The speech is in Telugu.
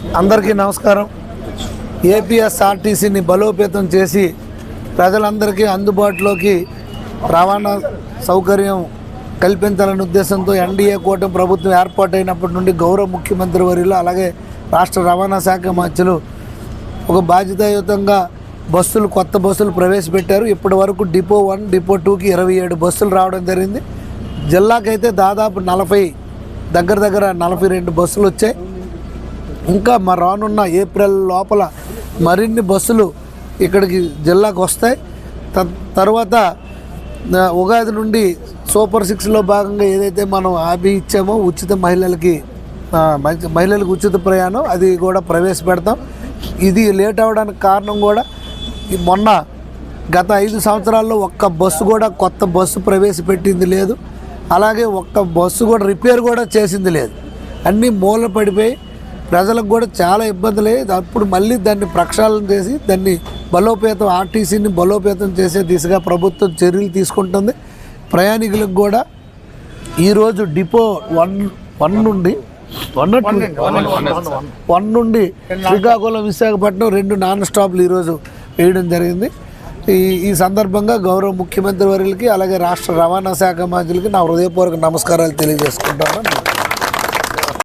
అందరికీ నమస్కారం. ఏపీఎస్ఆర్టీసీని బలోపేతం చేసి ప్రజలందరికీ అందుబాటులోకి రవాణా సౌకర్యం కల్పించాలనే ఉద్దేశంతో ఎన్డీఏ కూటమి ప్రభుత్వం ఏర్పాటైనప్పటి నుండి గౌరవ ముఖ్యమంత్రి వర్యులు అలాగే రాష్ట్ర రవాణా శాఖ మంత్రులు ఒక బాధ్యతాయుతంగా బస్సులు కొత్త బస్సులు ప్రవేశపెట్టారు. ఇప్పటి వరకు డిపో వన్ డిపో టూకి ఇరవై ఏడు బస్సులు రావడం జరిగింది. జిల్లాకైతే దాదాపు నలభై దగ్గర దగ్గర నలభై రెండు బస్సులు వచ్చాయి. ఇంకా మా రానున్న ఏప్రిల్ లోపల మరిన్ని బస్సులు ఇక్కడికి జిల్లాకు వస్తాయి. త- తర్వాత ఉగాది నుండి సూపర్ సిక్స్లో భాగంగా ఏదైతే మనం హామీ ఇచ్చామో ఉచిత మహిళలకి మంచి మహిళలకు ఉచిత ప్రయాణం అది కూడా ప్రవేశపెడతాం. ఇది లేట్ అవ్వడానికి కారణం కూడా మొన్న గత ఐదు సంవత్సరాల్లో ఒక్క బస్సు కూడా కొత్త బస్సు ప్రవేశపెట్టింది లేదు. అలాగే ఒక్క బస్సు కూడా రిపేర్ కూడా చేసింది లేదు. అన్నీ మూల పడిపోయి ప్రజలకు కూడా చాలా ఇబ్బందులే. అప్పుడు మళ్ళీ దాన్ని ప్రక్షాళన చేసి దాన్ని బలోపేతం ఆర్టీసీని బలోపేతం చేసే దిశగా ప్రభుత్వం చర్యలు తీసుకుంటుంది. ప్రయాణికులకు కూడా ఈరోజు డిపో వన్ వన్ నుండి వన్ వన్ నుండి శ్రీకాకుళం విశాఖపట్నం రెండు నాన్ స్టాప్లు ఈరోజు వేయడం జరిగింది. ఈ ఈ సందర్భంగా గౌరవ ముఖ్యమంత్రి వర్యులకి అలాగే రాష్ట్ర రవాణా శాఖ మంత్రులకి నా హృదయపూర్వక నమస్కారాలు తెలియజేసుకుంటాను